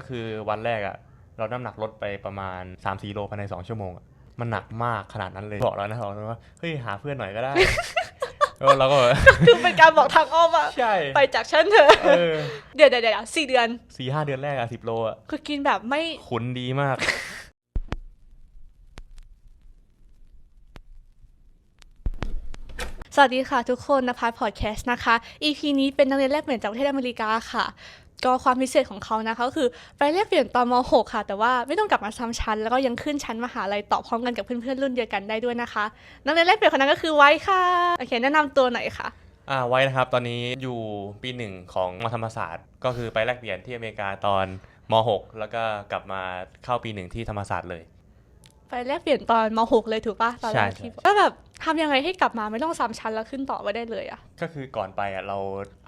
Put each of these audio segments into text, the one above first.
ก็คือวันแรกอะเราน้ำหนักลดไปประมาณ 3-4โลภายใน 2 ชั่วโมงอะมันหนักมากขนาดนั้นเลยบอกแล้วนะบอกแล้วว่าเฮ้ยหาเพื่อนหน่อยก็ได้ แล้วเราก็แบบ คือเป็นการบอกทางอ้อมอะใช่ไปจากฉันเถอะเออเดี๋ยวเดี๋ยวเดี๋ยวสี่เดือน สี่ห้าเดือนแรกอะสิบโลอะคือกินแบบไม่ ขุนดีมาก สวัสดีค่ะทุกคนนภัสพอดแคสต์นะคะ EP นี้เป็นนักเรียนแลกเปลี่ยนจากประเทศอเมริกาค่ะ ก็ความพิเศษของเขานะคะก็คือไปแลกเปลี่ยนตอนม .6 ค่ะ แต่ว่าไม่ต้องกลับมาซ้ำชั้น แล้วก็ยังขึ้นชั้นมหาลัยต่อพร้อมกันกับเพื่อนๆรุ่นเดียวกันได้ด้วยนะคะนักเรียนแลกเปลี่ยนคนนั้นก็คือไว้ค่ะโอเคแนะนำตัวหน่อยค่ะอ่าไว้นะครับ ตอนนี้อยู่ปีหนึ่งของมธรรมศาสตร์ ก็คือไปแลกเปลี่ยนที่อเมริกาตอนม .6 แล้วก็กลับมาเข้าปีหนึ่งที่ธรรมศาสตร์เลยไปแลกเปลี่ยนตอนม .6 เลยถูกปะตอนแรกใช่ที่ใช่ก็แบบทำยังไงให้กลับมาไม่ต้องซ้ำชั้นแล้วขึ้นต่อไปได้เลยอะก็คือก่อนไปอะเรา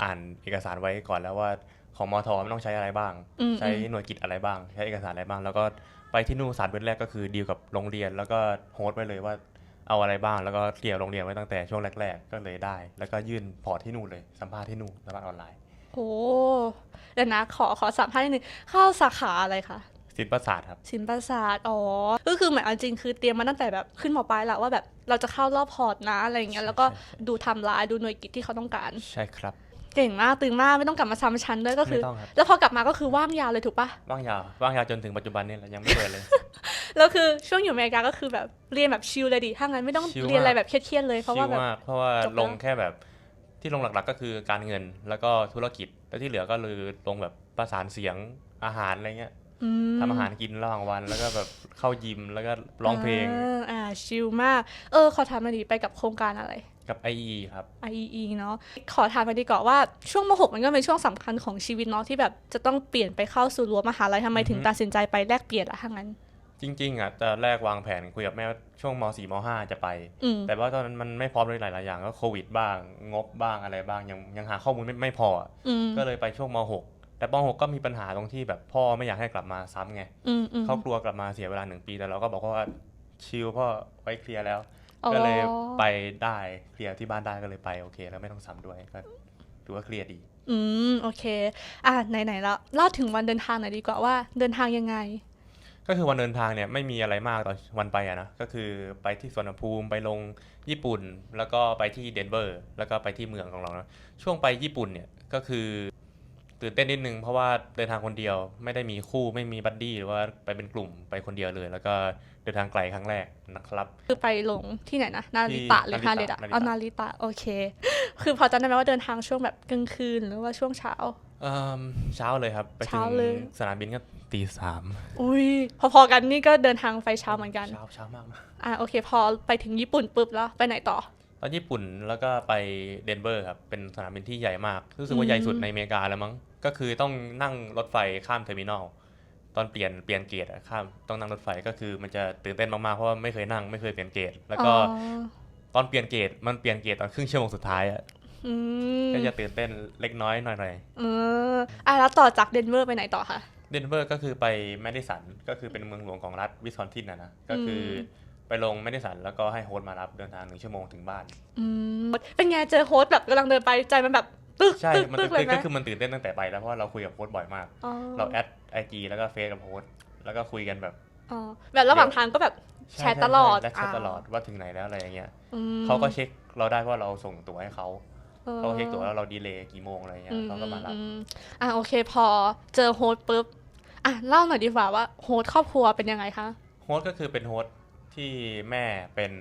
อ่านเอกสารไว้ก่อนแล้วว่า ของมอทอมันต้องใช้อะไรบ้างอืมใช้หน่วยกิจอะไรบ้าง ใช้เอกสารอะไรบ้าง แล้วก็ไปที่นู่นสารเบื้องแรกก็คือดีลกับโรงเรียน แล้วก็โฮสต์ไว้เลยว่าเอาอะไรบ้าง แล้วก็เคลียร์โรงเรียนไว้ตั้งแต่ช่วงแรก ๆ ก็เลยได้ แล้วก็ยื่นพอร์ตที่นู่นเลย สัมภาษณ์ที่นู่นสัมภาษณ์ออนไลน์ โอ้เดี๋ยวนะขอขอสัมภาษณ์นิดนึงเข้าสาขาอะไรคะศิลปศาสตร์ครับศิลปศาสตร์อ๋อก็คือเหมือนเอาจริงคือเตรียมมาตั้งแต่แบบขึ้นมปลายแล้วว่าแบบเราจะเข้ารอบพอร์ตนะอะไรอย่างเงี้ยแล้วก็ใช่ใช่ดูไทำลายดูหน่วยกิจที่เขาต้องการ ใช่ครับ เก่งมากตื่นมากไม่ต้องกลับมาซ้ำชั้นด้วยก็คือ ไม่ต้องครับ แล้วพอกลับมาก็คือว่างยาวเลยถูกปะว่างยาวว่างยาวจนถึงปัจจุบันนี่แหละยังไม่เปิดเลย แล้วคือช่วงอยู่อเมริกาก็คือแบบเรียนแบบชิลเลยดิถ้างั้นไม่ต้องชิลมาก เรียนอะไรแบบเครียดๆเลยเพราะว่าชิลแบบ มากเพราะว่าจบแล้ว ลงแค่แบบที่ลงหลักๆก็คือการเงินแล้วก็ธุรกิจแล้วที่เหลือก็เลยลงแบบประสานเสียงอาหารอะไรเงี้ยอืมทำอาหารกินระหว่างวัน แล้วก็แบบเข้ายิมแล้วก็ร้องเพลงาอ่าชิลมาก เออ ขอถามมาดิไปกับโครงการอะไร กับ IE ครับ IEE เนาะขอถามไปดีกว่าว่าช่วงม .6 มันก็เป็นช่วงสำคัญของชีวิตเนาะที่แบบจะต้องเปลี่ยนไปเข้าสู่รั้วมหาลัยทำไมถึงอือฮึตัดสินใจไปแลกเปลี่ยนอะถ้างั้น จริง ๆอะแต่แรกวางแผนคุยกับแม่ว่าช่วงม .4 ม .5 จะไป อืม แต่ว่าตอนนั้นมันไม่พร้อมเลยหลายๆอย่างก็โควิดบ้างงบบ้างอะไรบ้างยังยังหาข้อมูลไม่ไม่พออะอืมก็เลยไปช่วงม .6 แต่ม .6 ก็มีปัญหาตรงที่แบบพ่อไม่อยากให้กลับมาซ้ำไงอืมอืมเขากลัวกลับมาเสียเวลาหนึ่งปีแต่เราก็บอกว่าชิลพ่อไว้เคลียร์แล้วอ๋อ ก็เลยไปได้เคลียร์ที่บ้านได้ก็เลยไปโอเค แล้วไม่ต้องซ้ำด้วยก็ถือว่าเคลียร์ดี อืมโอเค อะไหนๆแล้วเล่าถึงวันเดินทางหน่อยดีกว่าว่าเดินทางยังไง ก็คือวันเดินทางเนี่ยไม่มีอะไรมากตอนวันไปอะนะก็คือไปที่สวนภูมิไปลงญี่ปุ่น แล้วก็ไปที่เดนเวอร์ แล้วก็ไปที่เมืองของเรานะช่วงไปญี่ปุ่นเนี่ยก็คือ ตื่นเต้นนิดนึงเพราะว่าเดินทางคนเดียวไม่ได้มีคู่ไม่มีบัดดี้หรือว่าไปเป็นกลุ่มไปคนเดียวเลย แล้วก็เดินทางไกลครั้งแรกนะครับ คือไปลงที่ไหนนะนาริตะหรือนาฮาริเดตะตะนาริตะอ๋อนาริตะโอเค คือพอจำได้ไหมว่าเดินทางช่วงแบบกลางคืนหรือว่าช่วงเช้าเอิ่มเช้าเลยครับ ไปถึเช้างเลยสนามบินก็ตีสามอุ้ยพอๆกันนี่ก็เดินทางไฟเช้าเหมือนกัน เช้าเช้ามากอะโอเค พอไปถึงญี่ปุ่นปุ๊บแล้วไปไหนต่อ ตอนญี่ปุ่นแล้วก็ไปเดนเวอร์ครับ เป็นสนามบินที่ใหญ่มาก รู้สึกว่าใหญ่สุดในอเมริกาแล้วมั้ง ก็คือต้องนั่งรถไฟข้ามเทอร์มินอล ตอนเปลี่ยนเปลี่ยนเกตอะข้ามต้องนั่งรถไฟก็คือมันจะตื่นเต้นมากๆ เพราะว่าไม่เคยนั่งไม่เคยเปลี่ยนเกต แล้วก็อ๋อตอนเปลี่ยนเกตมันเปลี่ยนเกตตอนครึ่งชั่วโมงสุดท้ายอะอืมก็จะตื่นเต้นเล็กน้อยหน่อยเอออะแล้วต่อจากเดนเวอร์ไปไหนต่อคะๆเดนเวอร์ก็คือไปแมดิสันก็คือเป็นเมืองหลวงของรัฐวิสคอนซินนะนะ ก็คืออม ไปลงแมดิสันแล้วก็ให้โฮสต์มารับเดินทางหนึ่งชั่วโมงถึงบ้านอืมเป็นไงเจอโฮสต์แบบกำลังเดินไปใจมันแบบตึกใช่ตึกมันตึตื่กนเลยเต้นไหมก็คือมันตื่นเต้นตั้งแต่ไปแล้วเพราะว่าเราคุยกับโฮสต์บ่อยมาก อ๋อเราแอดไอจีแล้วก็เฟซกับโฮสต์แล้วก็คุยกันแบบอ๋อแบบระหว่างทางก็แบบใช่แชทตลอดใช่ใช่และแชทอ่าตลอดว่าถึงไหนแล้วอะไรอย่างเงี้ยอืมเขาก็เช็คเราได้ว่าเราส่งตั๋วให้เขาออเขาเช็คตั๋วแล้วเราดีเลย์กี่โมงอะไรเงี้ยอืมเขาก็มารับอืมอะโอเคพอเจอโฮสต์ปุ๊บอะเล่าหน่อยดีกว่าว่าโฮสต์ครอบครัวเป็นยังไงคะ โฮสต์ก็คือเป็นโฮสต์ ที่แม่เป็น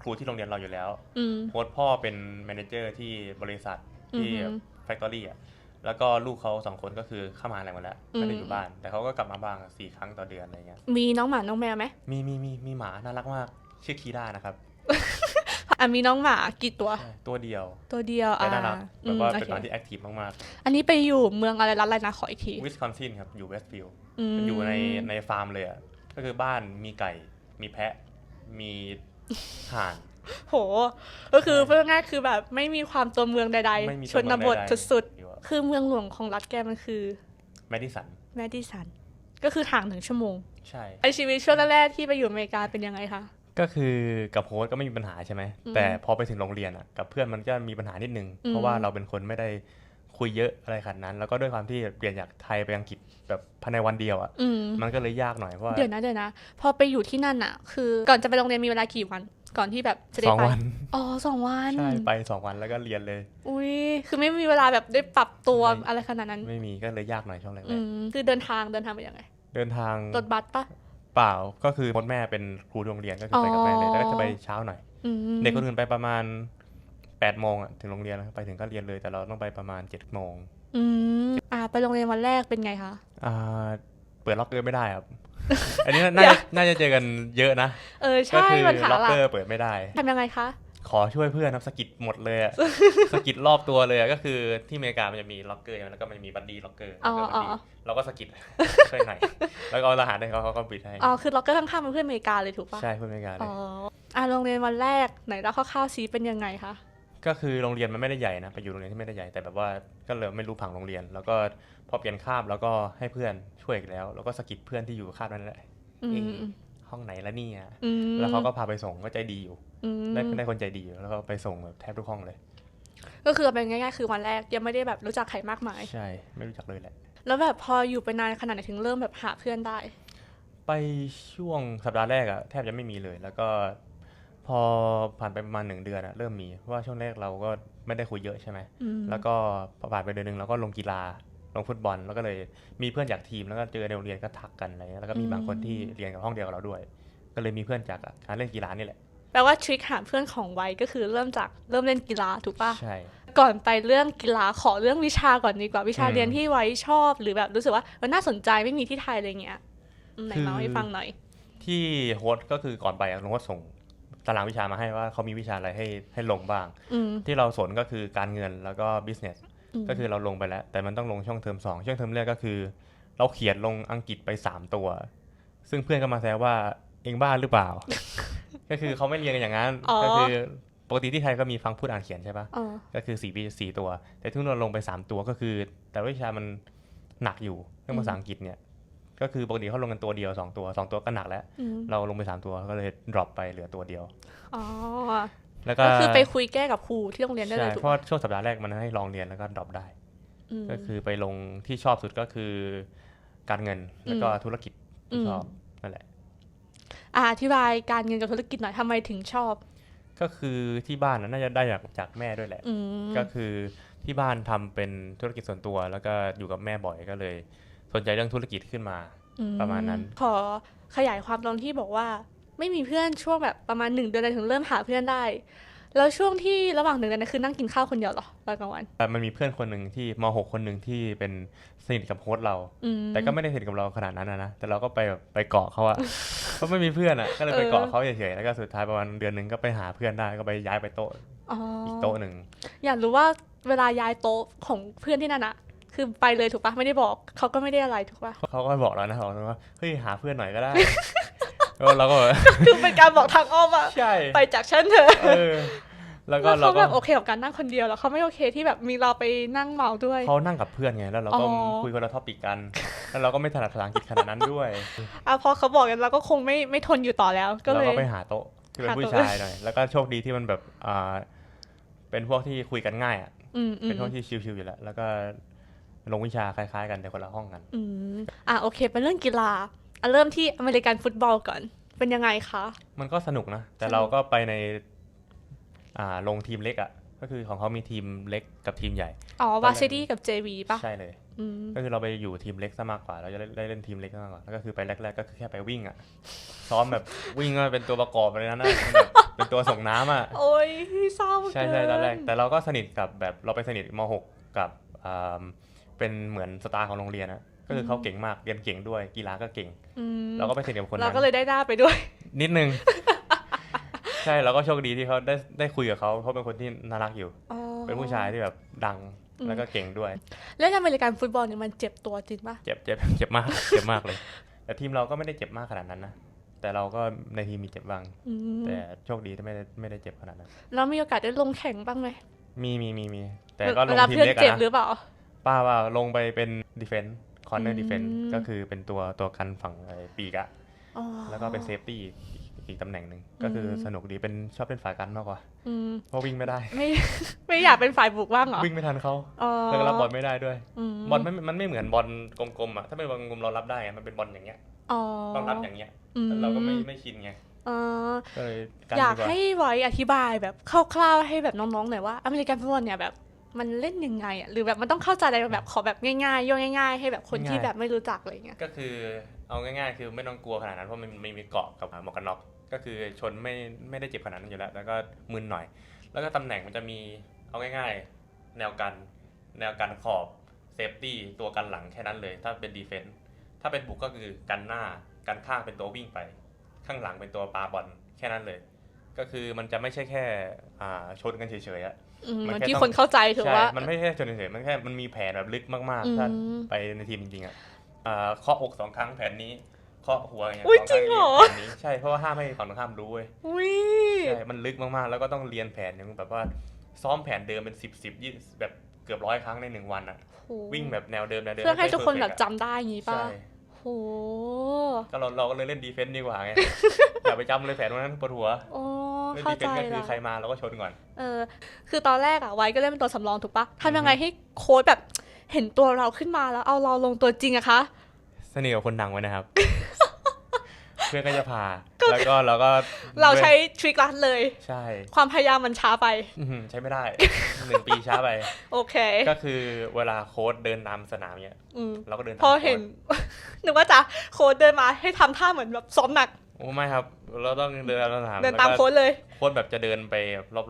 ครูที่โรงเรียนเราอยู่แล้วอืมโฮสต์พ่อเป็นแมเนเจอร์ที่บริษัทที่อือหือแฟคทอรี่อะแล้วก็ลูกเขาสองคนก็คือเข้ามหาอะไรหมดแล้วไม่ได้อยู่บ้าน แต่เขาก็กลับมาบ้างสี่ครั้งต่อเดือนอะไรเงี้ยมีน้องหมาน้องแมวไหมมีมีมีมีหมาน่ารักมากชื่อคีด้านะครับอะมีน้องหมากี่ตัว ใช่ตัวเดียวตัวเดียวแต่อะน่ารักอืแบบมว่าโอเป็นเคหมาที่แอคทีฟมากอันนี้ไปอยู่เมืองอะไรรัฐอะไรนะขออีกทีๆวิสคอนซินครับอยู่เวสต์ฟิลด์ มอยู่ในในฟาร์มเลยอะ ก็คือบ้านมีไก่ มีแพะ มีห่าน โห ก็คือเพื่อง่ายๆคือแบบไม่มีความตัวเมืองใดไม่มีๆ ชตัวนเมืองบทใดๆสุดอยู่อะๆคือเมืองหลวงของรัฐแกมันคือแมดิสัน แมดิสัน ก็คือห่างถึงชั่วโมงใช่ ไอชีวิตช่วงแรกๆที่ไปอยู่อเมริกาเป็นยังไงคะ ก็คือกับโฮสต์ก็ไม่มีปัญหาใช่ไหม อืมแต่พอไปถึงโรงเรียนอะ กับเพื่อนมันก็มีปัญหานิดนึง อืม เพราะว่าเราเป็นคนไม่ได้ คุยเยอะอะไรขนาดนั้น แล้วก็ด้วยความที่เปลี่ยนจากไทยไปอังกฤษแบบภายในวันเดียวอะอืมมันก็เลยยากหน่อยเพราะว่าเดี๋ยวนะเดี๋ยวนะ พอไปอยู่ที่นั่นอะคือก่อนจะไปโรงเรียนมีเวลากี่วัน ก่อนที่แบบจะได้สองไปวันอ๋อสองวันใช่ไปสองวันแล้วก็เรียนเลย อุ้ยคือไม่มีเวลาแบบได้ปรับตัวไม่อะไรขนาดนั้น ไม่มีก็เลยยากหน่อยช่วงแรกอืมคือเดินทางเดินทางไปยังไงๆเดินทางรถบัสปะเปล่าก็คือมดแม่เป็นครูที่โรงเรียนก็คือไปกับแม่เลยอ๋อแล้วก็จะไปเช้าหน่อยอืมเด็กคนอื่นไปประมาณ 8ปดโมงอะถึงโรงเรียนแล้วไปถึงก็เรียนเลยแต่เราต้องไปประมาณ7จ็ดโมงอืมอ่าไปโรงเรียนวันแรกเป็นไงคะอ่าเปิดล็อกเกอร์ไม่ได้ครับ อันนี้น่าจะน่าจะเจอกันเยอะนะเออก็ใช่คือปัญหาล็อกหลัเกกอร์เปิดไม่ได้ทำยังไงคะขอช่วยเพื่อนครับสะกิดหมดเลยอะสะกิดรอบตัวเลยอะก็คือที่อเมริกามันจะมีล็อกเกอร์ใช่ไหมแล้วก็มันมีบัดดี้ล็อกเกอร์อ๋อแล้วก็บัดดี้อ๋อเราก็สะกิดช่วยหน่อยแล้วก็เอารหัสให้เขาเขาก็ปิดให้อ๋อคือล็อกเกอร์ข้างๆเป็นเพื่อนอเมริกาเลยถูกปะใช่เพื่อนอเมริกาเลอ๋ยออ่าโรงเรียนวันแรกไหนเล่าคร่าวๆซีเป็นยังไงคะ ก็คือโรงเรียนมันไม่ได้ใหญ่นะไปอยู่โรงเรียนที่ไม่ได้ใหญ่แต่แบบว่าก็เลยไม่รู้ผังโรงเรียน แล้วก็พอเปลี่ยนคาบแล้วก็ให้เพื่อนช่วยอีกแล้ว แล้วก็สะกิดเพื่อนที่อยู่คาบนั้นแหละอืเอ๊ะมห้องไหนละเนี่ยอืมแล้วเขาก็พาไปส่งก็ใจดีอยู่อืมได้ได้คนใจดีอยู่แล้วก็ไปส่งแบบแทบทุกห้องเลยก็คือเป็นง่ายๆ คือวันแรกยังไม่ได้แบบรู้จักใครมากมาย ใช่ไม่รู้จักเลยแหละ แล้วแบบพออยู่ไปนานขนาดไหนถึงเริ่มแบบหาเพื่อนได้ ไปช่วงสัปดาห์แรกอะแทบจะไม่มีเลย แล้วก็ พอผ่านไปประมาณหนึ่งเดือนอะเริ่มมีเพราะว่าช่วงแรกเราก็ไม่ได้คุยเยอะใช่ไหมอืมแล้วก็พอผ่านไปเดือนหนึ่งเราก็ลงกีฬาลงฟุตบอลแล้วก็เลยมีเพื่อนจากทีมแล้วก็เจอในโรงเรียนก็ทักกันอะไรเงี้ยแล้วก็มีบางคนที่เรียนกับห้องเดียวกับเราด้วย ก็เลยมีเพื่อนจากการเล่นกีฬานี่แหละแปลว่าทริคหาเพื่อนของไวก็คือเริ่มจากเริ่มเล่นกีฬาถูกปะใช่ก่อนไปเรื่องกีฬาขอเรื่องวิชาก่อนดีกว่าวิชาอืมเรียนที่ไว้ชอบ หรือแบบรู้สึกว่าเออน่าสนใจไม่มีที่ไทยอะไรเงี้ยอืมไหนคือเล่าให้ฟังหน่อย ที่โฮสต์ก็คือก่อนไปอะลุงโฮสต์ส่ง ตารางวิชามาให้ว่าเขามีวิชาอะไรให้ให้ลงบ้างอืมที่เราสนก็คือการเงินแล้วก็ business มก็คือเราลงไปแล้ว แต่มันต้องลงช่วงเทอมสองช่วงเทอมแรกก็คือ เราเขียนลงอังกฤษไป3ตัว ซึ่งเพื่อนก็มาแซวว่าเองบ้าหรือเปล่า ก็คือเขาไม่เรียนกันอย่างนั้นอ๋อก็คือปกติที่ไทยก็มีฟังพูดอ่านเขียนใช่ปะอ๋อก็คือสี่ปีสี่ตัว แต่ที่เราลงไป3ตัวก็คือ แต่ว่าวิชามันหนักอยู่เรื่องภาษาอังกฤษเนี่ย ก็คือปกติเขาลงกันตัวเดียว 2 ตัว2ตัวก็หนักแล้วอืมเราลงไป 3 ตัวก็เลย drop ไปเหลือตัวเดียวอ๋อแล้วก็ก็คือไปคุยแก้กับครูที่โรงเรียนได้เลใช่ยถูกเพราะว่าช่วงสัปดาห์แรกมันให้ลองเรียนแล้วก็ drop ได้มก็คือไปลงที่ชอบสุดก็คือ การเงินแล้วก็อืมธุรกิจที่อืมชอบนั่นแหละอ่าอธิบายการเงินกับธุรกิจหน่อยทำไมถึงชอบ ก็คือที่บ้านน่ะน่าจะได้จากจากแม่ด้วยแหละอืมก็คือที่บ้านทำเป็นธุรกิจส่วนตัว แล้วก็อยู่กับแม่บ่อยก็เลย สนใจเรื่องธุรกิจขึ้นมาอืประมาณนั้น ขอขยายความตรงที่บอกว่า ไม่มีเพื่อนช่วงแบบประมาณหนึ่งเดือนถึงเริ่มหาเพื่อนได้ แล้วช่วงที่ระหว่างหนึ่งเดือนนั้นคือนั่งกินข้าวคนเดียวเหรอตอนกลางวันแต่มันมีเพื่อนคนหนึ่งที่มหกคนหนึ่งที่เป็นสนิทกับโค้ชเราอืมแต่ก็ไม่ได้สนิทกับเราขนาดนั้นนะนะแต่เราก็ไปแบบไปเกาะเขาอะเพราะไม่มีเพื่อนอะก็เลยไปเกาะเออเขาเฉยๆแล้วก็สุดท้ายประมาณเดือนหนึ่งก็ไปหาเพื่อนได้ก็ไปย้ายไปโต๊ะอ๋ออีกโต๊ะหนึ่งอยากรู้ว่าเวลาย้ายโต๊ะของเพื่อนที่นั่นอะ คือไปเลยถูกปะไม่ได้บอกเขาก็ไม่ได้อะไรถูกปะเขาก็บอกแล้วนะบอกว่าเฮ้ยหาเพื่อนหน่อยก็ได้แล้วเราก็แบบคือเป็นการบอกทางอ้อมอะใช่ไปจากฉันเถอะเออแล้วก็แล้วเราเขาก็แบบโอเคกับการนั่งคนเดียวแล้วเขาไม่โอเคที่แบบมีเราไปนั่งเมาด้วยเขานั่งกับเพื่อนไงแล้วเราก็อ๋อคุยคนละท็อปิกกันแล้วเราก็ไม่ถนัดภาษาอังกฤษขนาดนั้นด้วยอะพอเขาบอกกันเราก็คงไม่ไม่ทนอยู่ต่อแล้ว ก็เราเลยก็ไปหาโต๊ะที่เป็นหาโต๊ะผู้ชายหน่อยแล้วก็โชคดีที่มันแบบอ่าเป็นพวกที่คุยกันง่ายอะอืมอืเป็นมพวกที่ชิวๆอยู่แล้วแล้วก็ ลงวิชาคล้ายๆ กันแต่คนละห้องกัน อืมอะโอเค เป็นเรื่องกีฬาอะเริ่มที่อเมริกันฟุตบอลก่อน เป็นยังไงคะ มันก็สนุกนะ แต่สนุกเราก็ไปใน อ่าลงทีมเล็กอะ ก็คือของเขามีทีมเล็กกับทีมใหญ่ อ๋อตอนแรกวาซิตี้กับ JV ป่ะ ใช่เลย อืม ก็คือเราไปอยู่ทีมเล็กซะมากกว่า เราจะได้ได้เล่นทีมเล็กซะมากกว่า แล้วก็คือไปแรกๆก็คือแค่ไปวิ่งอะ ซ้อมแบบวิ่งก็เป็นตัวประกอบอะไรนั้นนะเป็นแบบเป็นตัวส่งน้ำอะ โอ้ยเศร้าใช่เกิใช่ตอนแรกนแต่เราก็สนิทกับแบบเราไปสนิทม .6 กับอ่า เป็นเหมือนสตาร์ของโรงเรียนอะก็คือเขาเก่งมากเรียนเก่งด้วยกีฬาก็เก่งอืมเราก็ไปสนิทกับคนเรานั้นก็เลยได้หน้าไปด้วย นิดนึง ใช่เราก็โชคดีที่เขาได้ได้คุยกับเขาเพราะเป็นคนที่น่ารักอยู่อ๋อเป็นผู้ชายที่แบบดังอืมแล้วก็เก่งด้วยเล่นอเมริกันฟุตบอลเนี่ยมันเจ็บตัวจริงป่ะเจ็บเจ็บเจ็บมากเจ็บมากเลย แต่ทีมเราก็ไม่ได้เจ็บมากขนาดนั้นนะแต่เราก็ในทีมมีเจ็บบ้างอืมแต่โชคดีที่ไม่ได้ไม่ได้เจ็บขนาดนั้นแล้วมีโอกาสได้ลงแข่งบ้างไหมมีมีมีมีแต่ก็ลเวงลาทีมเพื่อนเล็กเจ็บอะหรืนะอเปล่า ป้าว่าลงไปเป็นดีเฟนต์คอนเนออืร์มดีเฟนต์ก็คือเป็นตัวตัวกันฝั่งไอ้ปีกอะอ๋อแล้วก็เป็นเซฟตี้อีกตำแหน่งหนึ่งก็คือสนุกดีเป็นชอบเป็นฝ่ายกันมากกว่าอืมเพราะวิ่งไม่ได้ ไม่ไม่อยากเป็นฝ่ายบุกบ้างเหรอ วิ่งไม่ทันเขาอ๋อแล้วก็รับบอลไม่ได้ด้วยมบอลไม่มันไม่เหมือนบอลกลมๆอะถ้าเป็นบอลกลมๆเรารับได้อะมันเป็นบอลอย่างเงี้ยอ๋อต้องรับอย่างเงี้ยอืมแต่เราก็ไม่ไม่ชินไงอ๋อก็เลยกันอยากดีกว่าให้ไว้อธิบายแบบคร่าวๆให้แบบน้องๆหน่อยว่าอเมริกันฟุตบอลเนี่ยแบบ มันเล่นยังไงอะหรือแบบมันต้องเข้าใจอะไรแบบขอแบบง่ายๆย่อง่ายๆ ให้แบบคนที่แบบไม่รู้จักอะไรเงี้ยก็คือเอาง่ายๆ คือไม่ต้องกลัวขนาดนั้นเพราะมันไม่มีเกาะกับหมวกกันน็อกก็คือชนไม่ไม่ได้เจ็บขนาดนั้นอยู่แล้ว แล้วก็มึนหน่อย แล้วก็ตำแหน่งมันจะมีเอาง่าย ๆ แนวกันแนวกันขอบเซฟตี้ตัวกันหลังแค่นั้นเลย ถ้าเป็นดีเฟนต์ถ้าเป็นบุกก็คือกันหน้ากันข้างเป็นตัววิ่งไป ข้างหลังเป็นตัวปาบอลแค่นั้นเลย ก็คือมันจะไม่ใช่แค่อ่าชนกันเฉยๆอะอืมมันเหมือนแค่ที่ต้องคนเข้าใจถือใช่ว่า มันไม่ใช่ชนเฉยๆมันแค่มันมีแผนแบบลึกมากอืๆถ้ามไปในทีมจริงๆอะอ่าเคาะอกสองครั้งแผนนี้เคาะหัวอย่างเงี้ยอุ๊ยสองครั้จริงเหรอแผนนี้ใช่เพราะว่าห้ามให้ฝั่งตรงข้ามรู้เว้ยอุ้ยใช่มันลึกมากๆ แล้วก็ต้องเรียนแผนอย่างแบบว่าซ้อมแผนเดิมเป็นสิบสิบยี่แบบเกือบร้อยครั้งในหนึ่งวันอะโหวิ่งแบบแนวเดิมแนวเดิมเพื่อให้ทุกคนแบบไม่จำได้อย่างงี้ perfect ป่ะอะใช่โหก็เราเราก็เลยเล่นดีเฟนต์ดีกว่าไง อย่าไปจำเลยแผนวันนั้นปวดหัวโอ้เล่นเข้าดีเฟใจนต์ก็คือละใครมาเราก็ชนก่อน เออ คือตอนแรกอะไว้ก็เล่นเป็นตัวสำรองถูกปะทำยังไงให้โค้ชแบบเห็นตัวเราขึ้นมาแล้วเอาเราลงตัวจริงอะคะ สนิทกับคนดังไว้นะครับเพื่อนก็จะพา แล้วก็เราก็เราใช้ทริคลัดเลย ใช่ ความพยายามมันช้าไปอื้อหือใช้ไม่ได้หนึ่งปีช้าไป โอเค ก็คือเวลาโค้ดเดินตามสนามเนี่ยอืมเราก็เดินตามพอเห็นนึกว่าจะโค้ชเดินมาให้ทำท่าเหมือนแบบซ้อมหนักโอ้ไม่ครับ เราต้องเดินตามสนามเดินตามแล้วก็โค้ชเลย โค้ดแบบจะเดินไป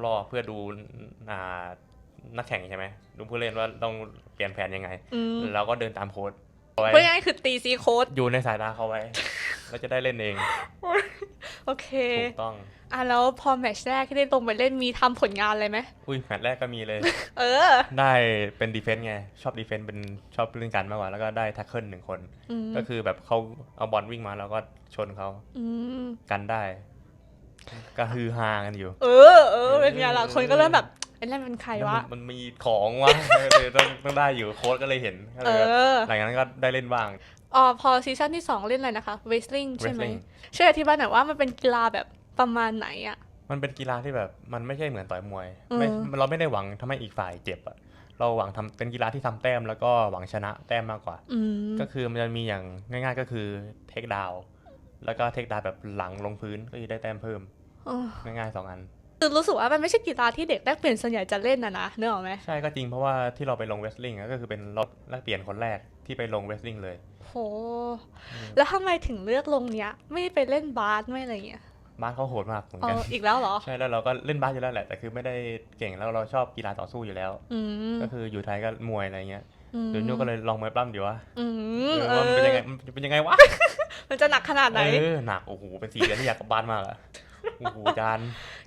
รอบๆ เพื่อดูอ่านักแข่งใช่ไหมดูผู้เล่นว่าต้องเปลี่ยนแผนยังไงอืมเราก็เดินตามโค้ดเอา ไว้เพราะง่ายๆคือตีซีโค้ดอยู่ในสายตาเขาไว้เราจะได้เล่นเอง โอเค ถูกต้อง อะแล้วพอแมตช์แรกที่ได้ลงไปเล่นมีทำผลงานอะไรไหม อุ้ยแมตช์แรกก็มีเลย เออ ได้เป็นดีเฟนต์ไง ชอบดีเฟนต์เป็นชอบเล่นกันมากกว่า แล้วก็ได้แท็กเกิลหนึ่งคน อืมก็คือแบบเขาเอาบอลวิ่งมาแล้วก็ชนเขาอืมกันได้ ก็ฮือฮากันอยู่ เออ เออ เป็นไงล่ะ คนก็เริ่มแบบ ไอ้นั่นเป็นใครวะมันมันมีของวะเลยต้องต้องได้อยู่โค้ดก็เลยเห็นก็เอเลยแบบอหลังจากนั้นก็ได้เล่นบ้าง อ๋อพอซีซั่นที่สองเล่นอะไรนะคะเวสลิงใช่ไหม wrestling ช่วยอธิบายหน่อยว่ามันเป็นกีฬาแบบประมาณไหนอะมันเป็นกีฬาที่แบบมันไม่ใช่เหมือนต่อยมวยอืมไม่เราไม่ได้หวังทำให้อีกฝ่ายเจ็บอะเราหวังทำเป็นกีฬาที่ทำแต้มแล้วก็หวังชนะแต้มมากกว่า อืม ก็คือมันจะมีอย่างง่าย ๆ ก็คือเทคดาวแล้วก็เทคดาวแบบหลังลงพื้นก็จะได้แต้มเพิ่ม อ๋อ ง่ายๆสองอัน คือรู้สึกว่ามันไม่ใช่กีฬาที่เด็กแลกเปลี่ยนส่วนใหญ่จะเล่นนะนะเนกออกไหมใช่ก็จริงเพราะว่าที่เราไปลงเวสลิงก็คือเป็นรถแลกเปลี่ยนคนแรกที่ไปลงเวสลิงเลยโหแล้วทำไมถึงเลือกลงเนี้ย ไม่ไปเล่นบาสไม่อะไรเงี้ยบ้านเขาโหดมากเหมือนอ๋อกันอีกแล้วเหรอ ใช่แล้วเราก็เล่นบาสอยู่แล้วแหละ แต่คือไม่ได้เก่งแล้วเราชอบกีฬาต่อสู้อยู่แล้วอืมก็คืออยู่ไทยก็มวยอะไรเงี้ยมเดี๋ยวนู้ก็เลยลองมวยปล้ำดีวะอืมเออเอว่ามันเป็นยังไงอมันเป็นยังไงวะมันจะหนักขนาดไหนเออหนักโอ้โหเป็นสี่เดือนที่อยากกลับบ้านมากอะ โอ้โหจาน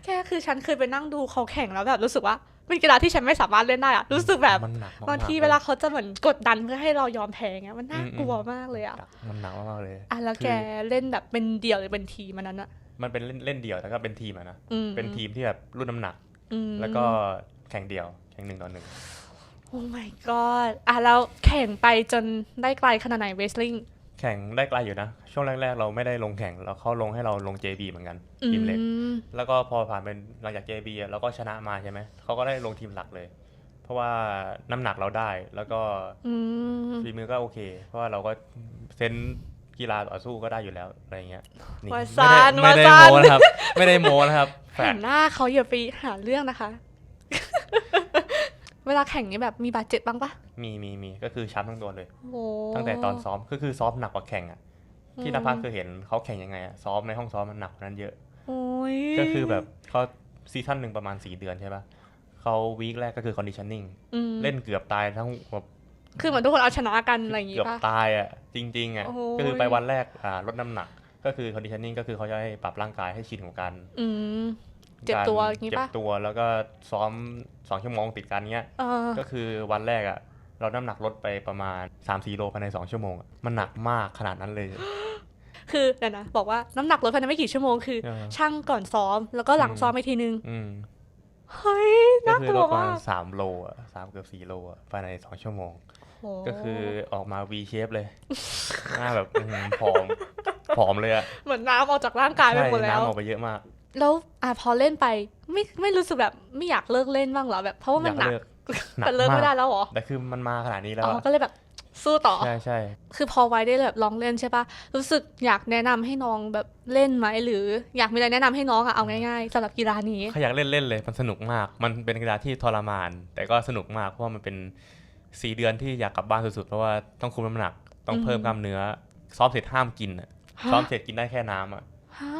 แค่คือฉันเคยไปนั่งดูเขาแข่งแล้วแบบรู้สึกว่าเป็นกีฬาที่ฉันไม่สามารถเล่นได้อะรู้สึกแบบมันหนักมกๆบางทียเวลาเขาจะเหมือนกดดันเพื่อให้เรายอมแพ้เงี้ยมันน่าอืมกลัวมากเลยอะหนักมันหนักมากๆเลยอะแล้วคือแกเล่นแบบเป็นเดี่ยวหรือเป็นทีมมันนั้นอะมันเป็นเล่นเล่นเดี่ยวแต่ก็เป็นทีมอะนะอืมเป็นทีมที่แบบรุ่นน้ำหนักอืมแล้วก็แข่งเดี่ยวแข่งหนึ่งต่อหนึ่งโอ้ my god อะแล้วแข่งไปจนได้ไกลขนาดไหนเวสลิง แข่งได้ไกลอยู่นะ ช่วงแรก ๆ เราไม่ได้ลงแข่งเราเขาลงให้เราลง JB เหมือนกันทีมเล็กแล้วก็พอผ่านเป็นหลังจาก JB อะเราก็ชนะมาใช่ไหมเขาก็ได้ลงทีมหลักเลย เพราะว่าน้ำหนักเราได้แล้วก็อืมฝีมือก็โอเค เพราะว่าเราก็เซนส์กีฬาต่อสู้ก็ได้อยู่แล้วอะไรเงี้ยนี่วาไม่ซานได้ไม่ได้วาซานโมนะครับ ไม่ได้โมนะครับแฟเห็กนหน้าเขาอย่าไปหาเรื่องนะคะ เวลาแข่งนี้แบบมีบาดเจ็บบ้างปะมีมีมีก็คือช้ำทั้งตัวเลยโอ้ตั้งแต่ตอนซ้อมก็คือซ้อมหนักกว่าแข่งอะที่อืมนภัสเคยเห็นเขาแข่งยังไงอะซ้อมในห้องซ้อมมันหนักกว่านั้นเยอะโอ้ยก็คือแบบเขาซีซั่นหนึ่งประมาณ4เดือนใช่ปะเขาวีคแรกก็คือ conditioning อืมเล่นเกือบตายทั้งแบบคือเหมือนทุกคนเอาชนะกันอะไรอย่างงี้เกือบปะตายอะจริงๆอะโอ้โหก็คือไปวันแรกอ่าลดน้ำหนัก ก็คือ conditioning ก็คือเขาจะให้ปรับร่างกายให้ชินของการอืม เจ็บตัวอย่างงี้เจ็ปะบตัวแล้วก็ซ้อม2ชั่วโมงติดกันเงี้ย เออ ก็คือวันแรกอะเราน้ำหนักลดไปประมาณ3-4โลภายใน 2 ชั่วโมงอะมันหนักมากขนาดนั้นเลย คือเดี๋ยวนะ บอกว่าน้ำหนักลดภายในไม่กี่ชั่วโมงคือ เออช่างก่อนซ้อมแล้วก็หลังอืม ซ้อมไปทีนึง อืมเฮ้ย ก็น่าคืกอลัลวดประมาณมากสามโลอะสามเกือบสี่โลอะภายในสองชั่วโมง โหก็คือออกมา V shape เลย หน้าแบบอื้อหือผอมผอมเลยอะเหมือนน้ำออกจากร่างกายไปใช่หมดแล้ว น้ำออกไปเยอะมาก แล้วอะพอเล่นไปไม่ไม่รู้สึกแบบไม่อยากเลิกเล่นบ้างเหรอแบบเพราะว่ามันหนักอยากเลิกหนัแต่เลิกไม่ได้มากแล้วเหรอแต่คือมันมาขนาดนี้แล้วอ๋ออะก็เลยแบบสู้ต่อใช่ใช่คือพอไว้ได้แบบลองเล่นใช่ปะรู้สึกอยากแนะนำให้น้องแบบเล่นไหมหรืออยากมีอะไรแนะนำให้น้องอะเอาง่ายๆสำหรับกีฬานี้ใครอยากเล่นเล่นเลยมันสนุกมาก มันเป็นกีฬาที่ทรมาน แต่ก็สนุกมากเพราะว่ามันเป็นสี่เดือนที่อยากกลับบ้านสุดๆเพราะว่าต้องคุมน้ำหนักต้องเพิ่มอืมกล้ามเนื้อซ้อมเสร็จห้ามกินอะฮะซ้อมเสร็จกินได้แค่น้ำอะฮะ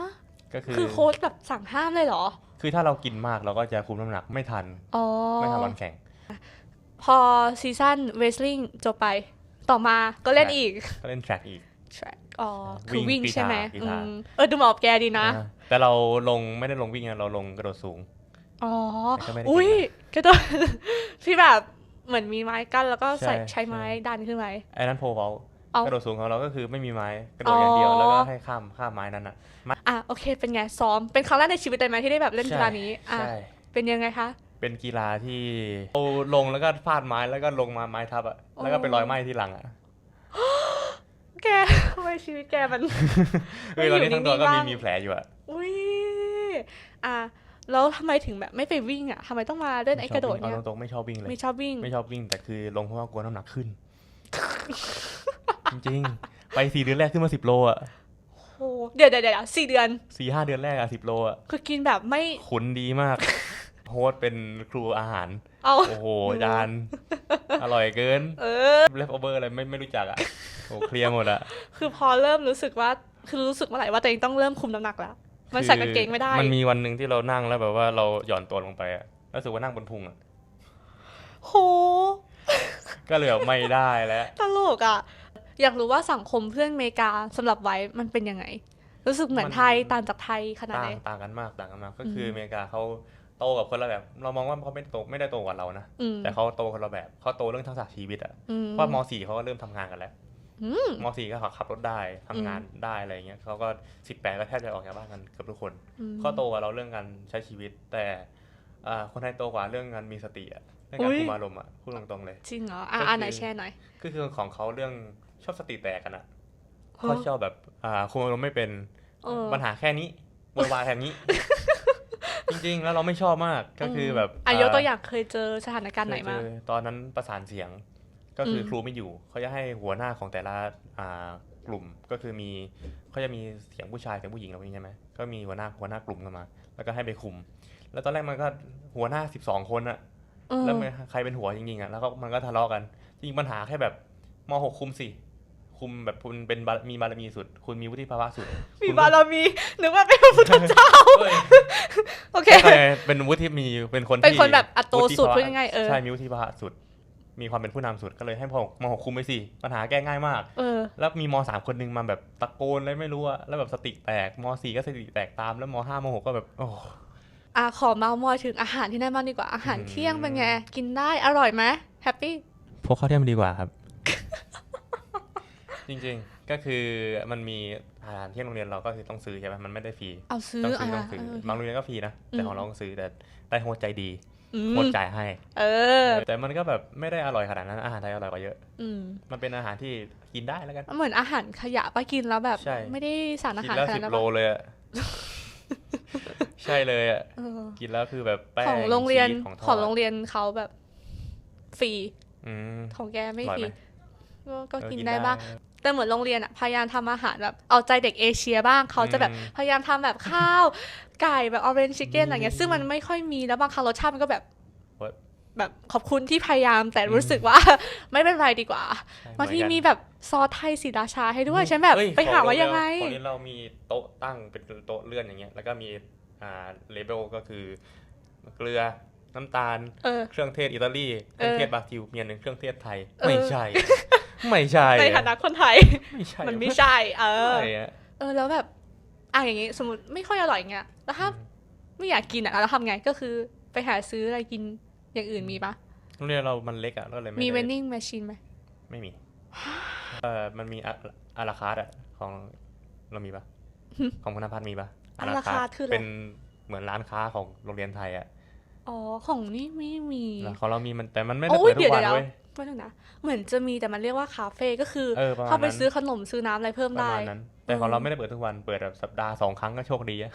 ก็คือคือโค้ชแบบสั่งห้ามเลยเหรอ คือถ้าเรากินมากเราก็จะคุมน้ำหนักไม่ทันอ๋อไม่ทันวันแข่ง พอซีซั่นเวสลิงจบไป ต่อมาก็เล่นใช่อีก ก็เล่นแทร็กอีก track อ๋อวิ่คืองวิ่งกีฬาใช่ไหมกีอืฬามเออดูเหมาะกับแกดีนะอ่าแต่เราลงไม่ได้ลงวิ่งนะเราลงกระโดดสูงอ๋อแต่ก็ไม่ได้อุ้ยเก่งกระโดดที่แบบเหมือนมีไม้กั้นแล้วก็ใส่ใช่ใช้ไม้ใช่ดันขึ้นไปไอ้นั้นโพลเวล เอากระโดดสูงของเราก็คือไม่มีไม้กระโดดอย่างเดียวอ๋อแล้วก็ให้ข้ามข้ามไม้นั้นอะอะโอเค เป็นไงซ้อมเป็นครั้งแรกในชีวิตเลยไหมที่ได้แบบเล่นกีฬานี้อะใช่เป็นยังไงคะเป็นกีฬาที่เราลงแล้วก็ฟาดไม้แล้วก็ลงมาไม้ทับอะแล้วก็เป็นรอยไหม้ที่หลังอะแกทำไมชีวิตแกมันคือตอนนี้ทั้งตัวก็มีนิ่งๆบ้างมีแผลอยู่อะอุ้ยอะแล้วทำไมถึงแบบไม่ไปวิ่งอะทำไมต้องมาเล่นไอ้กระโดดเอาเนี่ยตรงๆไม่ชอบวิ่งเลยไม่ชอบวิ่งไม่ชอบวิ่งแต่คือลงเพราะว่ากลัวน้ำหนักขึ้น จริงๆ ไปสี่เดือนแรกขึ้นมาสิบโลอะโอ้เดี๋ยวเดี๋ยวเดี๋ยวสี่เดือนสี่ห้าเดือนแรกอะสิบโลอะคือกินแบบไม่ขุนดีมาก โฮสต์เป็นครูอาหาร เอาโอ้โหจานอร่อยเกิน เออเลฟโอเวอร์อะไรไม่ไม่รู้จักอะโอ้เคลียร์หมดอะคือพอเริ่มรู้สึกว่าคือรู้สึกเมื่อไหร่ว่าตัวเองต้องเริ่มคุมน้ำหนักแล้ว มันใส่กางเกงไม่ได้ มันมีวันหนึ่งที่เรานั่งแล้วแบบว่าเราหย่อนตัวลงไปอะรู้สึกว่านั่งบนพุงอะโหก็เลยแบบไม่ได้แล้วตลกอะ อยากรู้ว่าสังคมเพื่อนอเมริกาสำหรับไว้มันเป็นยังไง รู้สึกเหมือนมันไทยต่างจากไทยขนาดต่าไหนงต่างกันมากต่างกันมาก ก็อืมคืออเมริกาเขาโตกับคนละแบบ เรามองว่าเขาไม่โตไม่ได้โตกว่าเรานะอืมแต่เขาโตคนละแบบเขาโตเรื่องทักษะชีวิตอะอืมเพราะมสี่เขาก็เริ่มทำงานกันแล้วอืมมสี่ก็ขับรถได้ทำงานได้อะไรเงี้ยเขาก็สิบแปดก็แทบจะออกจากบ้านกันเกือบทุกคนอืมเขาโตกว่าเราเรื่องการใช้ชีวิต แต่อ่าคนไทยโตกว่าเรื่องการมีสติอะเรื่องการอุ๊ยคุมอารมณ์อะพูดตรงๆเลยจริงเหรออะก็คืออัอันไหนแชร์หน่อยคือคือของเขาเรื่อง ชอบสติแตกกันอะฮะเขาชอบแบบ อ่าคุมอารมณ์ไม่เป็นเออปัญหาแค่นี้โวยวายแค่นี้ จริงๆ แล้วเราไม่ชอบมากก็คือแบบอะยกตัวาอย่างเคยเจอสถานการณ์ไหนมาเคยเจอตอนนั้นประสานเสียง ก็คืออมครูไม่อยู่เขาจะให้หัวหน้าของแต่ละอ่ากลุ่มก็คือมีเขาจะมีเสียงผู้ชายเสียงผู้หญิงอะไรพวกนี้ใช่ไหมก็มีหัวหน้าหัวหน้ากลุ่มกันมา แล้วก็ให้ไปคุม แล้วตอนแรกมันก็หัวหน้าสิบสองคนอะเออแล้วมันใครเป็นหัวจริงๆอะแล้วก็มันก็ทะเลาะกัน จริงๆปัญหาแค่แบบมหกคุมสิ คุมแบบคุณเป็นบารมีบารมีสุด คุณมีวุฒิภาวะสุดมีคุณบารมีนึกว่าเป็นพระพุทธเจ้าเฮ้ยโอเคใช่เป็นวุฒิมีเป็นคนเป็นที่คนแบบอัตโตสุดวุฒิภวะพูดง่ายๆเออ ใช่มีวุฒิภาวะสุด มีความเป็นผู้นำสุดก็เลยให้มหกมหกคุมไปสิปัญหาแก้ง่ายมาก เออ แล้วมีมสามคนหนึงมาแบบตะโกนอะไรไม่รู้อะแล้วแบบสติแตกมสี่ก็สติแตกตามแล้วมห้ามหกก็แบบโอ้ อะขอเมาส์มอยถึงอาหารที่นั่นบ้างดีกว่าอาหารอืมเที่ยงเป็นไง กินได้อร่อยไหมแฮปปี้ พวกข้าวเที่ยงดีกว่าครับ จริงๆ ก็คือมันมีอาหารเที่ยงโรงเรียนเราก็คือต้องซื้อใช่ไหมมันไม่ได้ฟรีเอาซื้อต้องซื้ออะต้องซื้อเออบางโรงเรียนก็ฟรีนะแต่ของเราต้องซื้อแต่ได้โฮสต์ใจดีอืโฮสมต์จ่ายให้ เออ แต่มันก็แบบไม่ได้อร่อยขนาดนั้นอาหารไทยอร่อยกว่าเยอะ อืมมันเป็นอาหารที่กินได้แล้วกันมันเหมือนอาหารขยะปะกินแล้วแบบใช่ไม่ได้สารอากิหารแล้วขนาสิดบนั้นโลปะเลยอะใช่เลยอะเออกินแล้วคือแบบแป้งของโรงเรียนชีสของทของอโรดงเรียนเขาแบบฟรีอืมของแกไม่อร่อยฟรีไหม ก็ก็เออกินได้บ้างแต่เหมือนโรงเรียนอะพยายามทำอาหารแบบเอาใจเด็กเอเชียบ้างเขาจะแบบอืมพยายามทำแบบข้าว ไก่แบบออเรนจ์ชิคเก้นอะไรเงี้ยซึ่งมันไม่ค่อยมีแล้วบางครั้งรสชาติมันก็แบบ What? แบบขอบคุณที่พยายามแต่อืมรู้สึกว่า ไม่เป็นไรดีกว่าใช่บางทีเหอนกันมีแบบซอสไทยสีราชาให้ด้วย ฉันแบบเฮ้ยไปหาของว่าเรยังไงของนี้เรามีโต๊ะตั้งเป็นโต๊ะเลื่อนอย่างเงี้ยแล้วก็มีอ่าเลเบลก็คือเกลือน้ำตาลเออเครื่องเทศอิตาลีเครื่องเออเทศบราซิลมีอันหนึ่งเครื่องเทศไทยเออไม่ใช่ ไม่ใช่ในฐานะคนไทย ไม่ใช่มันไม่ใช่ เออใช่อะเออแล้วแบบอะอย่างงี้สมมติไม่ค่อยอร่อยเงี้ยแล้วถ้าไม่อยากกินอะแล้วทำไงก็คือไปหาซื้ออะไรกินอย่างอื่นมีปะโรงเรียนเรามันเล็กอะก็เลยไม่มีได้เวนดิ้งแมชชีนไหมไม่มี เออมันมีอะอาราคาร์ดอะของเรามีปะหึของคุณพัฒน์มีปะอาราคาร์ทคืออะไรเป็นเหมือนร้านค้าของโรงเรียนไทยอะอ๋อของนี่ไม่มีแล้วของเรามีมันแต่มันไม่โอ้ได้ยเปิดทุกวันเดี๋ยว เว้ย ไม่ต้องนะเหมือนจะมีแต่มันเรียกว่าคาเฟ่ก็คือเออประมาณเข้าไปนั้น ซื้อขนมซื้อน้ำอะไรเพิ่มประได้ มาณนั้น แต่ของเราไม่ได้เปิดทุกวัน เปิดแบบสัปดาห์สองครั้งก็โชคดีอะ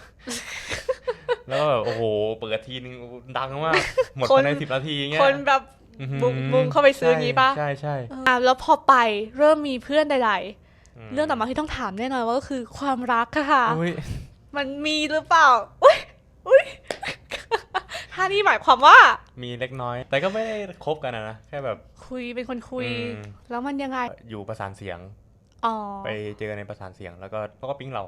แล้วก็แบบโอ้โห เปิดทีนึงดังมาก หมดคน ภายในสิบนาทีอย่างเงี้ยคนแบบ อื้อหือบุกบุกเข้าไปซื้ออย่างงี้ปะ ใช่ใช่อะแล้วพอไปเริ่มมีเพื่อนใดมๆเรื่องต่อมาที่ต้องถามแน่นอนว่าก็คือความรักอะค่ะ อุ๊ยมันมีหรือเปล่าอุ้ยอุ้ย ท่านี้หมายความว่า มีเล็กน้อย แต่ก็ไม่ได้คบกันอะนะ แค่แบบ คุยเป็นคนคุย อืม แล้วมันยังไง อยู่ประสานเสียง อ๋อไปเจอในประสานเสียง แล้วก็เขาก็ปิ๊งเรา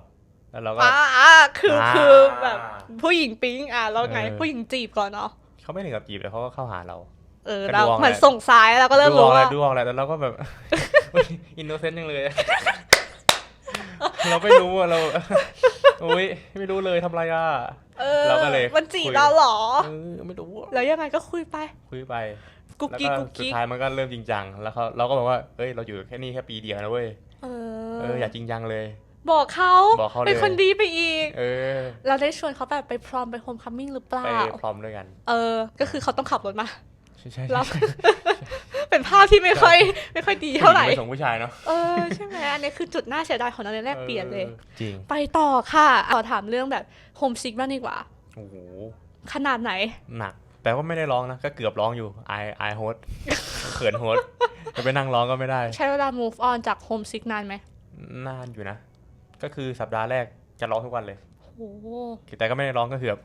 แล้วเราก็ อ่าอ่าคืออาคือแบบอ่าผู้หญิงปิ๊งอะแล้วไงเออ ผู้หญิงจีบก่อนเนาะเขาไม่ถึงกับจีบแต่เขาก็เข้าหาเรา เออก็เราดวงเหมือนแหละ ส่งสายแล้วก็เริ่มดูอรู้อกแหละว่าดูออกแหละแต่เราก็แบบ อินโนเซนต์ยังเลย เราไม่รู้อะเราโอ้ยไม่รู้เลยทำอะไรอะ เออเราก็เลยมันจีบคุย เราเหรอ เออไม่รู้อะแล้วยังไงก็คุยไป คุยไปกุ๊กแล้วกิ๊กก็กุ๊กสุดกิ๊กท้ายมันก็เริ่มจริงจังแล้วเขาเราก็บอกว่าเอ้ยเราอยู่แค่นี้แค่ปีเดียวนะเว้ยเอเอออย่าจริงจังเลย บอกเขาบอกเขาเลย เป็นคนดีไปอีก เออ เราได้ชวนเขาแบบไปพรอมไปโฮมคัมมิ่งหรือเปล่า ไปพร้อมด้วยกัน เออ ก็คือเขาต้องขับรถมา ใช่ใช่เราใช่ เป็นภาพที่ไม่ค่อยไม่ค่อยดีเท่าไหร่ผู้ญิงไปส่งผู้ชายเนาะเออใช่ไหมอันนี้คือจุดน่าเสียดายของนักเรียนแลกเปลี่ยนเลยออจริง ไปต่อค่ะขอถามเรื่องแบบโฮมซิกบ้างดีกว่าโอ้โหขนาดไหน หนักแต่ว่าไม่ได้ร้องนะ ก็เกือบร้องอยู่ไอไอโฮสเขินโฮสจะไปนั่งร้องก็ไม่ได้ ใช้เวลา move on จากโฮมซิกนานไหมนานอยู่นะ ก็คือสัปดาห์แรกจะร้องทุกวันเลยโอ้โหแต่ก็ไม่ได้ร้องก็คือแบบ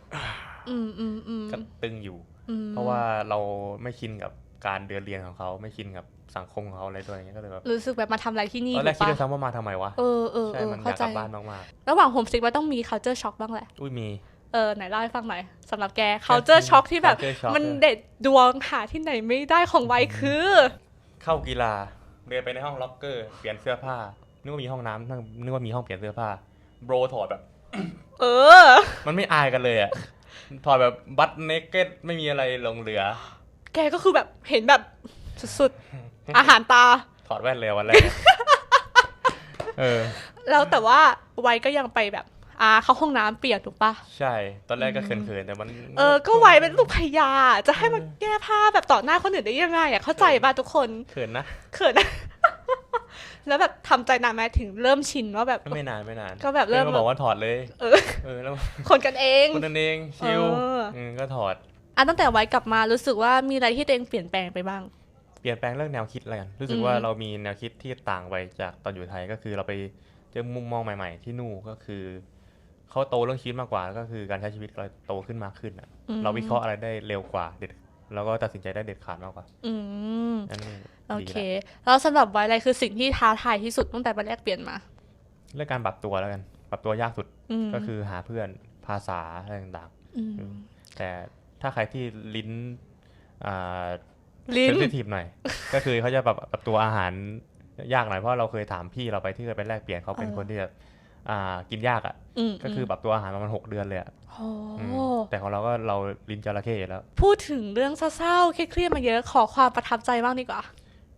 อืมอืมอืมก็ตึงอยู่อืมเพราะว่าเราไม่ชินกับ การเดินเรียนของเขาไม่ชินกับสังคมของเขาอะไรตัวอย่างเงี้ยก็เลยแบบรู้สึกแบบมาทำอะไรที่นี่ตอนแรกคิดถูด้วยซ้ำว่ามาทำไมวะเออเออใช่เออมันอเข้ายากใจกลับบ้านมากระหว่างโฮมซิกมันต้องมี culture shock บ้างแหละๆอุ้ยมีเออไหนเล่าให้ฟังหน่อยสำหรับแก culture shock ที่แบบ culture shock มันเด็ดดวงหาที่ไหนไม่ได้ของไว้คือ เข้ากีฬาเดินไปในห้องล็อกเกอร์เปลี่ยนเสื้อผ้านึกว่ามีห้องน้ำนึกว่ามีห้องเปลี่ยนเสื้อผ้าโบรถอดแบบ เออ มันไม่อายกันเลยอะถอดแบบบัตเนกเก็ตไม่มีอะไรลงเหลือ แกก็คือแบบเห็นแบบสุดๆ อาหารตา ถอดแว่นเลยวันแรก เออ แล้วแต่ว่าไว้ก็ยังไปแบบอาเข้าห้องน้ำเปียกถูกปะใช่ ตอนแรกก็เขินๆแต่มัน เออ ก็ไว้เป็นลูกพญาจะให้มันแก้ผ้าแบบต่อหน้าคนอื่นได้ยังไงอะเข้าใจป่ะทุกคนเขินนะเขินแล้วแบบทำใจนานไหมถึงเริ่มชินว่าแบบไม่นานไม่นาน ก็แบบเริ่มพื่อนก็บอกว่าถอดเลยเออเออแล้วคนกันเอง คนนั้นเองชิลเออมก็ถอด อะตั้งแต่ไว้กลับมารู้สึกว่ามีอะไรที่ตัวเองเปลี่ยนแปลงไปบ้าง เปลี่ยนแปลงเรื่องแนวคิดอะไรกันรู้สึกอืมว่าเรามีแนวคิดที่ต่างไปจากตอนอยู่ไทยก็คือเราไปเจอมุมมองใหม่ ๆ ที่นู่นก็คือเขาโตเรื่องชีวิตมากกว่าก็คือการใช้ชีวิตเราโตขึ้นมากขึ้นอะอืมเราวิเคราะห์อะไรได้เร็วกว่าเด็ดเราก็ตัดสินใจได้เด็ดขาดมากกว่า อืมนั่นนี่โอดีเคละแล้วสำหรับไว้อะไรคือสิ่งที่ท้าทายที่สุดตั้งแต่วันแรกเปลี่ยนมาเรื่องการปรับตัวแล้วกัน ปรับตัวยากสุดอืมก็คือหาเพื่อนภาษาอะไรต่างมๆแต่ ถ้าใครที่ลิ้นอ่าลิ้นเซนซิทีฟหน่อย ก็คือเขาจะปรับปรับตัวอาหารยากหน่อยเพราะเราเคยถามพี่เราไปที่เคยไปแลกเปลี่ยนเขาเป็นเออคนที่แบบอ่ากินยากอะอืมก็คือปรับตัวอาหารประมาณหกเดือนเลยอะโอ้อืมแต่ของเราก็เราลิ้นจระเข้อยู่แล้ว พูดถึงเรื่องเศร้าๆเครียดๆมาเยอะขอความประทับใจบ้างดีกว่า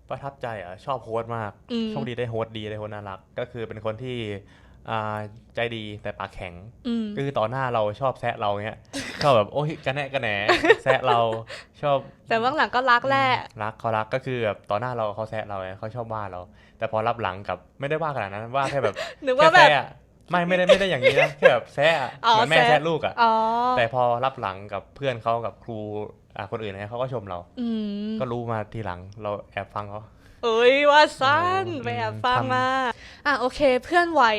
ประทับใจอะชอบโฮสต์มากอืมโชคดีได้โฮสต์ดีได้โฮสต์น่ารัก ก็คือเป็นคนที่อ่า ใจดีแต่ปากแข็งอืมคือต่อหน้าเราชอบแซะเราเงี้ยชอบแบบโอ้ยกระแนะกระแหนแซะเราชอบ แต่เบื้องหลังก็รักแหละรักเขารักก็คือแบบต่อหน้าเราเขาแซะเราไงเขาชอบว่าเรา แต่พอรับหลังกับไม่ได้ว่าขนาดนั้นว่าแค่แบบนึกว่าแค่แบบแซะอะไม่ไม่ได้ไม่ได้อย่างนี้นะแค่แบบแซะอะอ๋อเหมือนแม่แซะแซะลูกอะอ๋อแต่พอรับหลังกับเพื่อนเขากับครูอะคนอื่นเนี่ยเขาก็ชมเราอืมก็รู้มาทีหลังเราแอบฟังเขาเอ้ยว่าสั้นอืมไปแอบฟังทำมาอะโอเค เพื่อนไว้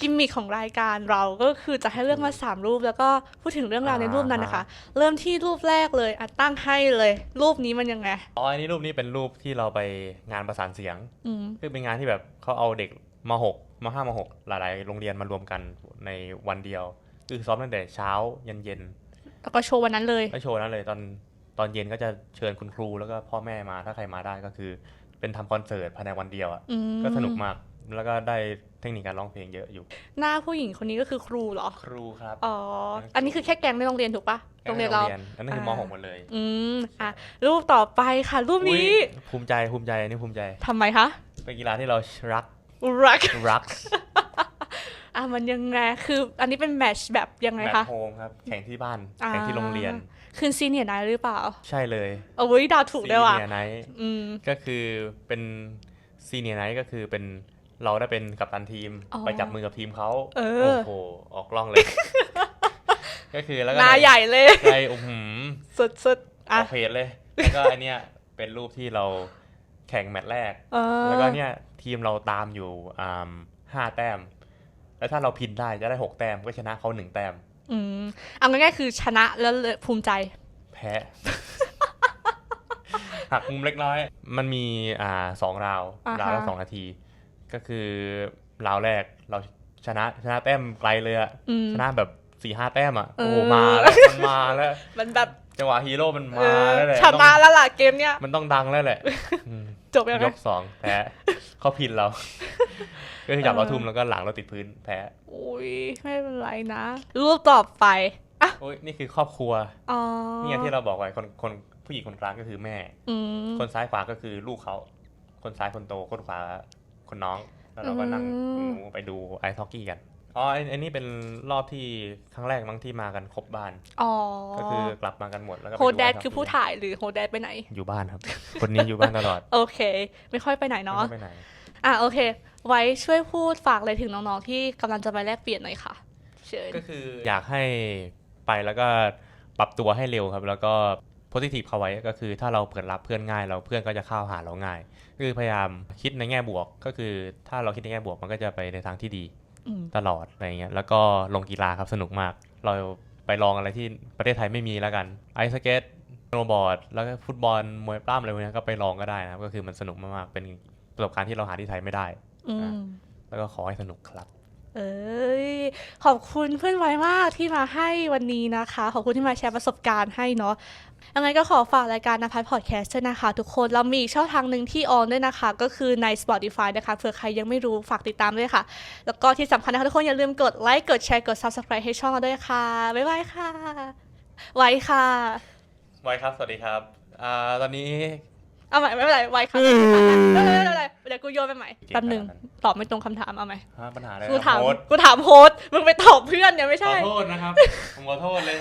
กิมมิคของรายการเราก็คือจะให้เลือกมาสามรูป แล้วก็พูดถึงเรื่องราวในรูปนั้นนะคะ เริ่มที่รูปแรกเลยอะตั้งให้เลย รูปนี้มันยังไง อ๋ออันนี้รูปนี้เป็นรูปที่เราไปงานประสานเสียงอืมคือเป็นงานที่แบบเขาเอาเด็กมหกมห้ามหกหลายๆ โรงเรียนมารวมกันในวันเดียว คือซ้อมตั้งแต่เช้ายันเย็นแล้วก็โชว์วันนั้นเลยแล้วโชว์นั้นเลยตอนตอนเย็นก็จะเชิญคุณครูแล้วก็พ่อแม่มาถ้าใครมาได้ก็คือ เป็นทำคอนเสิร์ตภายในวันเดียวอะอืมก็สนุกมากแล้วก็ได้เทคนิคการร้องเพลงเยอะอยู่ หน้าผู้หญิงคนนี้ก็คือครูเหรอ ครูครับ อ๋อ อันนี้คือแค่แก๊งในโรงเรียนถูกปะโรงเรียนเราอันนั้นคือมอ่าหกหมดเลย อืมอะรูปต่อไปค่ะ รูปนี้อุ๊ยภูมิใจภูมิใจอันนี้ภูมิใจทำไมคะเป็นกีฬาที่เรารักรักรักอะมันยังไงคืออันนี้เป็นแมทช์แบบยังไงแมตคะช์โฮมครับแข่งที่บ้านอ่าแข่งที่โรงเรียน คืนซีเนียร์ไนหรือเปล่า ใช่เลยโอ้ยเดาวถูกด้วยว่ะซีเนียร์ไนท์อืมก็คือเป็นซีเนียร์ไนท์ก็คือเป็น เราได้เป็นกัปตันทีมอ๋อไปจับมือกับทีมเขาเออโอ้โหออกกล้องเลย ก็คือแล้วก็หนาใหญ่เลยในโอ้โหสุดๆออะอกเพจเลยแล้วก็อันเนี้ยเป็นรูปที่เราแข่งแมตช์แรกเออแล้วก็เนี่ยทีมเราตามอยู่อ่าห้าแต้ม แล้วถ้าเราพินได้จะได้หกแต้มก็ชนะเขาหนึ่งแต้ม อืมเอาง่ายๆคือชนะแล้วเลยภูมิใจ แพ้หักมุมเล็กน้อย มันมีอ่าสองราวอ่าฮะราวละสองนาที ก็คือราวแรกเราชนะชนะแต้มไกลเลยอะอืมชนะแบบสี่ห้าแต้มอะเออโอ้โหมาแล้วมันมาแล้ว มันแบบจังหวะฮีโร่มันเอมาอแล้วแหละชนะแล้วล่ะเกมเนี้ยมันต้องดังแล้วแหละอืมจบยังยไงกสองแพ้เขาพินเรา ก็คือจับเราเออทุ่มแล้วก็หลังเราติดพื้นแพ้อุ้ยไม่เป็นไรนะ รูปต่อไปโอ้ยนี่คือครอบครัวอ๋อนี่ไงที่เราบอกไว้คนคนผู้หญิงคนกลางก็คือแม่อืมคนซ้ายขวาก็คือลูกเขาคนซ้ายคนโตคนขวา คนน้อง แล้วเราก็นั่งอืมหนูไปดูไอซ์ฮอกกี้กันอ๋อไอ้ไอันนี้เป็นรอบที่ครั้งแรกมั้งที่มากันครบบ้านอ๋อก็คือกลับมากันหมดแล้วก็ไปโฮแดดไซ์ฮกกี้คือผู้ถ่ายหรือโฮแดดไปไหน อยู่บ้านครับ คนนี้อยู่บ้านตลอด โอเค ไม่ค่อยไปไหนไม่เนาะต้องไปไหนอะโอเค ไว้ช่วยพูดฝากอะไรถึงน้องๆที่กำลังจะไปแลกเปลี่ยนหน่อยค่ะเชิญก็คืออยากให้ไปแล้วก็ปรับตัวให้เร็วครับ แล้วก็ positive เขาไว้ก็คือถ้าเราเปิดรับเพื่อนง่ายเราเพื่อนก็จะเข้าหาเราง่าย คือพยายามคิดในแง่บวก ก็คือถ้าเราคิดในแง่บวกมันก็จะไปในทางที่ดีอืมตลอดอะไรเงี้ยแล้วก็ลงกีฬาครับสนุกมาก เราไปลองอะไรที่ประเทศไทยไม่มีแล้วกันไอซ์สเก็ตสโนว์บอร์ดแล้วก็ฟุตบอลมวยปล้ำอะไรพวกเนี้ยก็ไปลองก็ได้นะครับก็คือมันสนุกมากๆเป็นประสบการณ์ที่เราหาที่ไทยไม่ได้อืมแล้วก็ขอให้สนุกครับเอ้ยขอบคุณเพื่อนไว้มากที่มาให้วันนี้นะคะ ขอบคุณที่มาแชร์ประสบการณ์ให้เนาะ ยังไงก็ขอฝากรายการนภัสพอดแคสต์ด้วยนะคะ ทุกคนเรามีอีกช่องทางหนึ่งที่ออนด้วยนะคะ ก็คือใน Spotify นะคะเผื่อใครยังไม่รู้ฝากติดตามด้วยค่ะ แล้วก็ที่สำคัญนะคะทุกคนอย่าลืมกดไลค์กดแชร์กด Subscribe ให้ช่องเราด้วยค่ะบ๊ายบายค่ะ ไว้ค่ะไว้ครับ สวัสดีครับอ่าตอนนี้เอาใหม่ไม่เป็นไรไว้ค่ะไม่เป็นไรไม่เป็นไรเดี๋ยวกูโยนไปใหม่เก่งแป๊บหนึงขนาดนั้นตอบไม่ตรงคำถามเอาไหมฮะปัญหาอะไรกูถามโพสต์กูถามโฮสต์มึงไปตอบเพื่อนเนี่ยไม่ขใช่ อโทษนะครับ ผมขอโทษเลย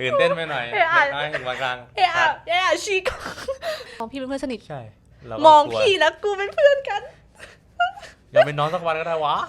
ตื่นเต้นไปหน่อยเอ้ยอะเล็กน้อยถึงวันกลางเอะครัอะบเอะอะชีกมองพี่เป็นเพื่อนสนิท ใช่เราก็มองกลัวพี่แล้วกูเป็นเพื่อนกัน อย่าเป็นน้องสักวันก็ได้วะ ไ